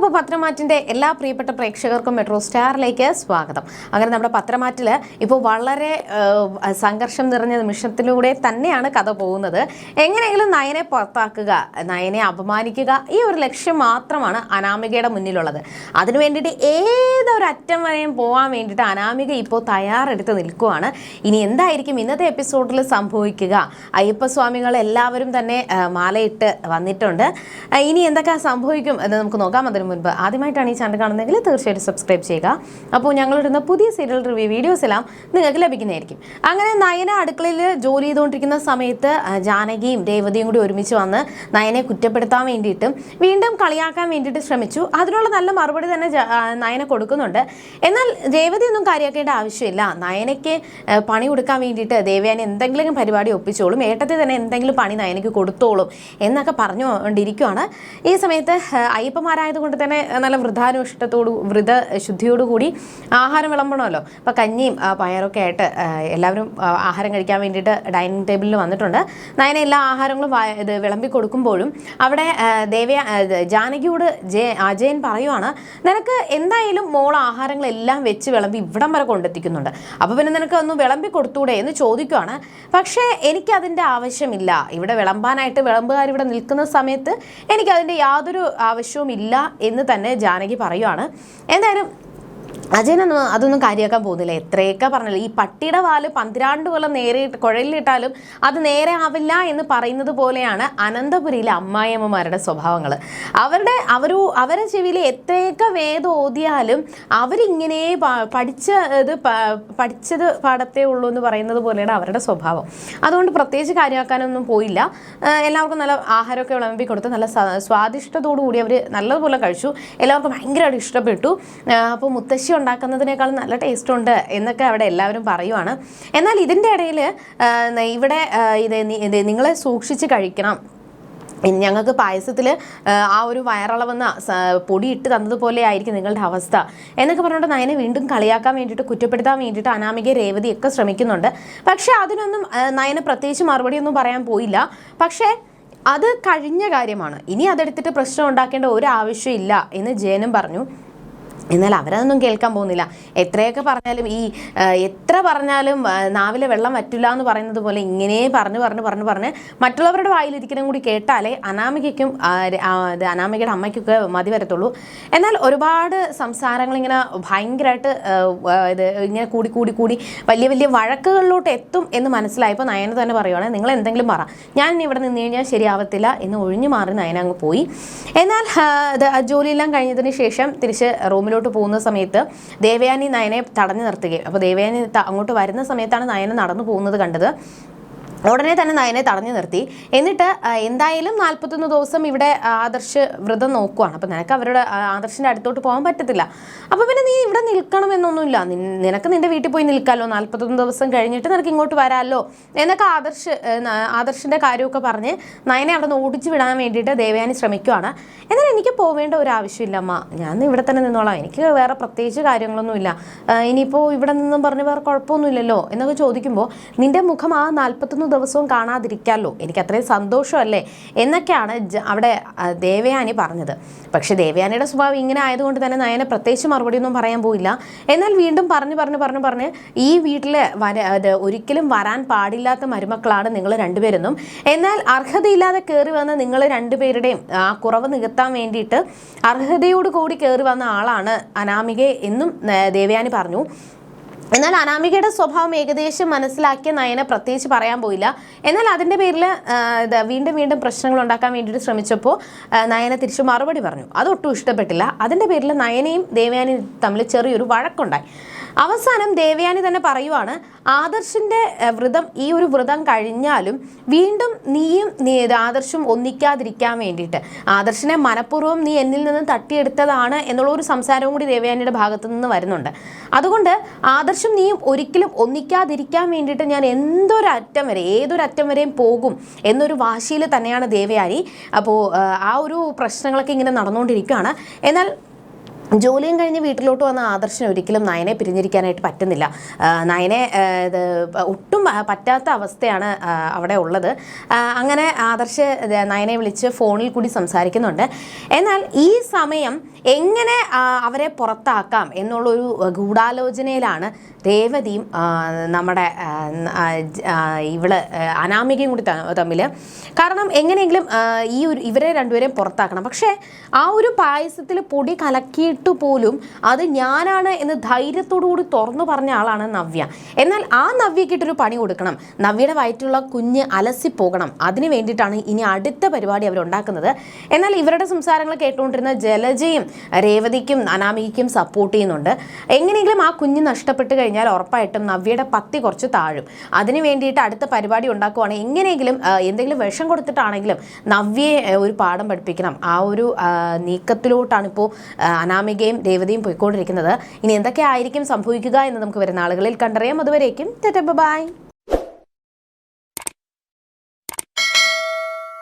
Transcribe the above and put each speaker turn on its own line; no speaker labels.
അപ്പോൾ പത്രമാറ്റിന്റെ എല്ലാ പ്രിയപ്പെട്ട പ്രേക്ഷകർക്കും മെട്രോ സ്റ്റാറിലേക്ക് സ്വാഗതം. അങ്ങനെ നമ്മുടെ പത്രമാറ്റിൽ ഇപ്പോൾ വളരെ സംഘർഷം നിറഞ്ഞ നിമിഷത്തിലൂടെ തന്നെയാണ് കഥ പോകുന്നത്. എങ്ങനെയെങ്കിലും നയനെ പുറത്താക്കുക നയനെ അപമാനിക്കുക ഈ ഒരു ലക്ഷ്യം മാത്രമാണ് അനാമികയുടെ മുന്നിലുള്ളത്. അതിനു വേണ്ടിയിട്ട് ഏതൊരു അറ്റം വരെയും പോകാൻ വേണ്ടിയിട്ട് അനാമിക ഇപ്പോൾ തയ്യാറെടുത്ത് നിൽക്കുവാണ്. ഇനി എന്തായിരിക്കും ഇന്നത്തെ എപ്പിസോഡിൽ സംഭവിക്കുക? അയ്യപ്പസ്വാമികൾ എല്ലാവരും തന്നെ മാലയിട്ട് വന്നിട്ടുണ്ട്. ഇനി എന്തൊക്കെ സംഭവിക്കും എന്ന് നമുക്ക് നോക്കാം. അതിനു മുൻപ് ആദ്യമായിട്ടാണ് ഈ ചാനൽ കാണുന്നതെങ്കിൽ തീർച്ചയായിട്ടും സബ്സ്ക്രൈബ് ചെയ്യുക. അപ്പോൾ ഞങ്ങളിടുന്ന പുതിയ സീരിയൽ റിവ്യൂ വീഡിയോസ് എല്ലാം നിങ്ങൾക്ക് ലഭിക്കുന്നതായിരിക്കും. അങ്ങനെ നയന അടുക്കളയിൽ ജോലി ചെയ്തുകൊണ്ടിരിക്കുന്ന സമയത്ത് ജാനകിയും രേവതിയും കൂടി ഒരുമിച്ച് വന്ന് നയനെ കുറ്റപ്പെടുത്താൻ വേണ്ടിയിട്ടും വീണ്ടും കളിയാക്കാൻ വേണ്ടിയിട്ട് ശ്രമിച്ചു. അതിനുള്ള നല്ല മറുപടി തന്നെ നയനെ കൊടുക്കുന്നുണ്ട്. എന്നാൽ രേവതി ഒന്നും കാര്യമാക്കേണ്ട ആവശ്യമില്ല. നയനയ്ക്ക് പണി കൊടുക്കാൻ വേണ്ടിയിട്ട് ദേവയാനി എന്തെങ്കിലും പരിപാടി ഒപ്പിച്ചോളും ഏട്ടത്തിൽ തന്നെ എന്തെങ്കിലും പണി നയനയ്ക്ക് കൊടുത്തോളും എന്നൊക്കെ പറഞ്ഞുകൊണ്ടിരിക്കുകയാണ് ഈ സമയത്ത് അയ്യപ്പന്മാരായതുകൊണ്ട് തന്നെ നല്ല വൃദ്ധാനുഷ്ഠത്തോടു വൃത ശുദ്ധിയോടുകൂടി ആഹാരം വിളമ്പണമല്ലോ. അപ്പോൾ കഞ്ഞിയും പയറൊക്കെ ആയിട്ട് എല്ലാവരും ആഹാരം കഴിക്കാൻ വേണ്ടിയിട്ട് ഡൈനിങ് ടേബിളിൽ വന്നിട്ടുണ്ട്. നയന എല്ലാ ആഹാരങ്ങളും ഇത് വിളമ്പി കൊടുക്കുമ്പോഴും അവിടെ ദേവ്യ ജാനകിയോട് ജയ അജയൻ പറയുവാണ് നിനക്ക് എന്തായാലും മോൾ ആഹാരങ്ങളെല്ലാം വെച്ച് വിളമ്പി ഇവിടം വരെ കൊണ്ടെത്തിക്കുന്നുണ്ട്. അപ്പോൾ പിന്നെ നിനക്ക് ഒന്ന് വിളമ്പി കൊടുത്തൂടെ എന്ന് ചോദിക്കുവാണ്. പക്ഷേ എനിക്കതിന്റെ ആവശ്യമില്ല. ഇവിടെ വിളമ്പാനായിട്ട് വിളമ്പുകാർ ഇവിടെ നിൽക്കുന്ന സമയത്ത് എനിക്കതിന്റെ യാതൊരു ആവശ്യവും ഇല്ല എന്ന് തന്നെ ജാനകി പറയുവാണ്. എന്തായാലും അജയനൊന്നും അതൊന്നും കാര്യമാക്കാൻ പോകുന്നില്ല. എത്രയൊക്കെ പറഞ്ഞില്ല ഈ പട്ടിയുടെ വാൽ പന്തിരാണ്ട് കൊല്ലം നേരെ കുഴലിലിട്ടാലും അത് നേരെ ആവില്ല എന്ന് പറയുന്നത് പോലെയാണ് അനന്തപുരിയിലെ അമ്മായിയമ്മമാരുടെ സ്വഭാവങ്ങൾ അവരുടെ അവരു അവരെ ചെവിയിൽ എത്രയൊക്കെ വേദം ഓതിയാലും അവരിങ്ങനെ പഠിച്ച ഇത് പഠിച്ചത് പാടത്തേ ഉള്ളൂ എന്ന് പറയുന്നത് പോലെയാണ് അവരുടെ സ്വഭാവം. അതുകൊണ്ട് പ്രത്യേകിച്ച് കാര്യമാക്കാനൊന്നും പോയില്ല. എല്ലാവർക്കും നല്ല ആഹാരമൊക്കെ വിളമ്പി കൊടുത്ത് നല്ല സ്വാദിഷ്ടത്തോടു കൂടി അവർ നല്ലതുപോലെ കഴിച്ചു. എല്ലാവർക്കും ഭയങ്കരമായിട്ട് ഇഷ്ടപ്പെട്ടു. അപ്പോൾ മുത്തശ്ശി ഉണ്ടാക്കുന്നതിനേക്കാളും നല്ല ടേസ്റ്റ് ഉണ്ട് എന്നൊക്കെ അവിടെ എല്ലാവരും പറയുവാണ്. എന്നാൽ ഇതിന്റെ ഇടയിൽ ഇവിടെ ഇത് നിങ്ങളെ സൂക്ഷിച്ച് കഴിക്കണം. ഞങ്ങൾക്ക് പായസത്തിൽ ആ ഒരു വയറളവെന്ന പൊടി ഇട്ട് തന്നതുപോലെ ആയിരിക്കും നിങ്ങളുടെ അവസ്ഥ. എന്നൊക്കെ പറഞ്ഞുകൊണ്ട് നയനെ വീണ്ടും കളിയാക്കാൻ വേണ്ടിയിട്ട് കുറ്റപ്പെടുത്താൻ വേണ്ടിയിട്ട് അനാമിക രേവതിയൊക്കെ ശ്രമിക്കുന്നുണ്ട്. പക്ഷേ അതിനൊന്നും നയന് പ്രത്യേകിച്ച് മറുപടിയൊന്നും പറയാൻ പോയില്ല. പക്ഷേ അത് കഴിഞ്ഞ കാര്യമാണ്. ഇനി അതെടുത്തിട്ട് പ്രശ്നം ഉണ്ടാക്കേണ്ട ഒരു ആവശ്യമില്ല എന്ന് ജയനും പറഞ്ഞു. എന്നാൽ അവരതൊന്നും കേൾക്കാൻ പോകുന്നില്ല. എത്രയൊക്കെ പറഞ്ഞാലും ഈ എത്ര പറഞ്ഞാലും നാവിലെ വെള്ളം പറ്റില്ല എന്ന് പറയുന്നത് പോലെ ഇങ്ങനെ പറഞ്ഞു പറഞ്ഞു പറഞ്ഞു പറഞ്ഞ് മറ്റുള്ളവരുടെ വായിലിരിക്കണം കൂടി കേട്ടാലേ അനാമികയ്ക്കും അനാമികയുടെ അമ്മയ്ക്കൊക്കെ മതി വരത്തുള്ളൂ. എന്നാൽ ഒരുപാട് സംസാരങ്ങൾ ഇങ്ങനെ ഭയങ്കരമായിട്ട് ഇത് ഇങ്ങനെ കൂടി കൂടി കൂടി വലിയ വലിയ വഴക്കുകളിലോട്ട് എത്തും എന്ന് മനസ്സിലായപ്പോൾ നയന തന്നെ പറയുവാണ് നിങ്ങൾ എന്തെങ്കിലും പറ. ഞാൻ ഇവിടെ നിന്ന് കഴിഞ്ഞാൽ ശരിയാവത്തില്ല എന്ന് ഒഴിഞ്ഞു മാറി നയന അങ്ങ് പോയി. എന്നാൽ ജോലിയെല്ലാം കഴിഞ്ഞതിന് ശേഷം തിരിച്ച് റൂമിലോട്ട് പോകുന്ന സമയത്ത് ദേവയാനി നയനെ തടഞ്ഞു നിർത്തുകയും. അപ്പോൾ ദേവയാനി അങ്ങോട്ട് വരുന്ന സമയത്താണ് നയന നടന്നു പോകുന്നത് കണ്ടത്. ഉടനെ തന്നെ നയനെ തടഞ്ഞു നിർത്തി. എന്നിട്ട് എന്തായാലും നാൽപ്പത്തൊന്ന് ദിവസം ഇവിടെ ആദർശ് വ്രതം നോക്കുവാണ്. അപ്പം നിനക്ക് അവരുടെ ആദർശിന്റെ അടുത്തോട്ട് പോകാൻ പറ്റത്തില്ല. അപ്പോൾ പിന്നെ നീ ഇവിടെ നിൽക്കണമെന്നൊന്നുമില്ല. നിനക്ക് നിന്റെ വീട്ടിൽ പോയി നിൽക്കാമല്ലോ നാൽപ്പത്തൊന്ന് ദിവസം കഴിഞ്ഞിട്ട് നിനക്ക് ഇങ്ങോട്ട് വരാമല്ലോ എന്നൊക്കെ ആദർശ് ആദർശിന്റെ കാര്യമൊക്കെ പറഞ്ഞ് നയനെ അവിടെ നിന്ന് ഓടിച്ചു വിടാൻ വേണ്ടിയിട്ട് ദേവയാനി ശ്രമിക്കുവാണ്. എന്നാൽ എനിക്ക് പോവേണ്ട ഒരു ആവശ്യമില്ല അമ്മ. ഞാൻ ഇവിടെ തന്നെ നിന്നോളാം. എനിക്ക് വേറെ പ്രത്യേകിച്ച് കാര്യങ്ങളൊന്നുമില്ല. ഇനിയിപ്പോൾ ഇവിടെ നിന്നും പറഞ്ഞ് വേറെ കുഴപ്പമൊന്നുമില്ലല്ലോ എന്നൊക്കെ ചോദിക്കുമ്പോൾ നിന്റെ മുഖം ആ നാൽപ്പത്തൊന്ന് ദിവസവും കാണാതിരിക്കാമല്ലോ എനിക്ക് അത്രയും സന്തോഷമല്ലേ? എന്നൊക്കെയാണ് അവിടെ ദേവയാനി പറഞ്ഞത്. പക്ഷേ ദേവയാനിയുടെ സ്വഭാവം ഇങ്ങനെ ആയതുകൊണ്ട് തന്നെ നയനെ പ്രത്യേകിച്ച് മറുപടിയൊന്നും പറയാൻ പോയില്ല. എന്നാൽ വീണ്ടും പറഞ്ഞു പറഞ്ഞു പറഞ്ഞു പറഞ്ഞ് ഈ വീട്ടിൽ വര ഒരിക്കലും വരാൻ പാടില്ലാത്ത മരുമക്കളാണ് നിങ്ങൾ രണ്ടുപേരെന്നും. എന്നാൽ അർഹതയില്ലാതെ കയറി വന്ന നിങ്ങൾ രണ്ടുപേരുടെയും ആ കുറവ് നികത്താൻ വേണ്ടിയിട്ട് അർഹതയോട് കൂടി കയറി വന്ന ആളാണ് അനാമികെ എന്നും ദേവയാനി പറഞ്ഞു. എന്നാൽ അനാമികയുടെ സ്വഭാവം ഏകദേശം മനസ്സിലാക്കിയ നയനെ പ്രത്യേകിച്ച് പറയാൻ പോയില്ല. എന്നാൽ അതിന്റെ പേരിൽ വീണ്ടും വീണ്ടും പ്രശ്നങ്ങൾ ഉണ്ടാക്കാൻ വേണ്ടിയിട്ട് ശ്രമിച്ചപ്പോൾ നയനെ തിരിച്ചു മറുപടി പറഞ്ഞു. അതൊട്ടും ഇഷ്ടപ്പെട്ടില്ല. അതിന്റെ പേരിൽ നയനയും ദേവയാനിയും തമ്മിൽ ചെറിയൊരു വഴക്കുണ്ടായി. അവസാനം ദേവയാനി തന്നെ പറയുവാണ് ആദർശിന്റെ ഏഹ്, വ്രതം ഈ ഒരു വ്രതം കഴിഞ്ഞാലും വീണ്ടും നീയും നീ ആദർശം ഒന്നിക്കാതിരിക്കാൻ വേണ്ടിയിട്ട്. ആദർശിനെ മനഃപൂർവം നീ എന്നിൽ നിന്ന് തട്ടിയെടുത്തതാണ് എന്നുള്ള ഒരു സംസാരവും കൂടി ദേവയാനിയുടെ ഭാഗത്തു നിന്ന് വരുന്നുണ്ട്. അതുകൊണ്ട് ആദർശം നീയും ഒരിക്കലും ഒന്നിക്കാതിരിക്കാൻ വേണ്ടിയിട്ട് ഞാൻ എന്തൊരറ്റം വരെ ഏതൊരറ്റം വരെയും പോകും എന്നൊരു വാശിയിൽ തന്നെയാണ് ദേവയാനി. അപ്പോൾ ആ ഒരു പ്രശ്നങ്ങളൊക്കെ ഇങ്ങനെ നടന്നുകൊണ്ടിരിക്കുകയാണ്. എന്നാൽ ജോലിയും കഴിഞ്ഞ് വീട്ടിലോട്ട് വന്ന ആദർശന് ഒരിക്കലും നയനെ പിരിഞ്ഞിരിക്കാനായിട്ട് പറ്റുന്നില്ല. നയനെ ഇത് ഒട്ടും പറ്റാത്ത അവസ്ഥയാണ് അവിടെ ഉള്ളത്. അങ്ങനെ ആദർശ് നയനെ വിളിച്ച് ഫോണിൽ കൂടി സംസാരിക്കുന്നുണ്ട്. എന്നാൽ ഈ സമയം എങ്ങനെ അവരെ പുറത്താക്കാം എന്നുള്ളൊരു ഗൂഢാലോചനയിലാണ് രേവതിയും നമ്മുടെ ഇവൾ അനാമികയും കൂടി തമ്മിൽ കാരണം എങ്ങനെയെങ്കിലും ഈ ഒരു ഇവരെ രണ്ടുപേരെയും പുറത്താക്കണം. പക്ഷേ ആ ഒരു പായസത്തിൽ പൊടി കലക്കിയിട്ട് പോലും അത് ഞാനാണ് എന്ന് ധൈര്യത്തോടു കൂടി തുറന്നു പറഞ്ഞ ആളാണ് നവ്യ. എന്നാൽ ആ നവ്യക്കിട്ടൊരു പണി കൊടുക്കണം. നവ്യയുടെ വയറ്റിലുള്ള കുഞ്ഞ് അലസിപ്പോകണം അതിന് വേണ്ടിയിട്ടാണ് ഇനി അടുത്ത പരിപാടി അവരുണ്ടാക്കുന്നത് എന്നാൽ ഇവരുടെ സംസാരങ്ങൾ കേട്ടുകൊണ്ടിരുന്ന ജലജയും രേവതിക്കും അനാമികയ്ക്കും സപ്പോർട്ട് ചെയ്യുന്നുണ്ട്. എങ്ങനെയെങ്കിലും ആ കുഞ്ഞ് നഷ്ടപ്പെട്ട് കഴിഞ്ഞാൽ ഉറപ്പായിട്ടും നവ്യയുടെ പത്തി കുറച്ച് താഴും. അതിന് വേണ്ടിയിട്ട് അടുത്ത പരിപാടി ഉണ്ടാക്കുവാണെങ്കിൽ എങ്ങനെയെങ്കിലും എന്തെങ്കിലും വിഷം കൊടുത്തിട്ടാണെങ്കിലും നവ്യയെ ഒരു പാഠം പഠിപ്പിക്കണം. ആ ഒരു നീക്കത്തിലോട്ടാണ് ഇപ്പോൾ അനാമികയും രേവതിയും പോയിക്കൊണ്ടിരിക്കുന്നത്. ഇനി എന്തൊക്കെ ആയിരിക്കും സംഭവിക്കുക എന്ന് നമുക്ക് വരുന്ന ആളുകളിൽ കണ്ടറിയാം. അതുവരേക്കും ബൈ.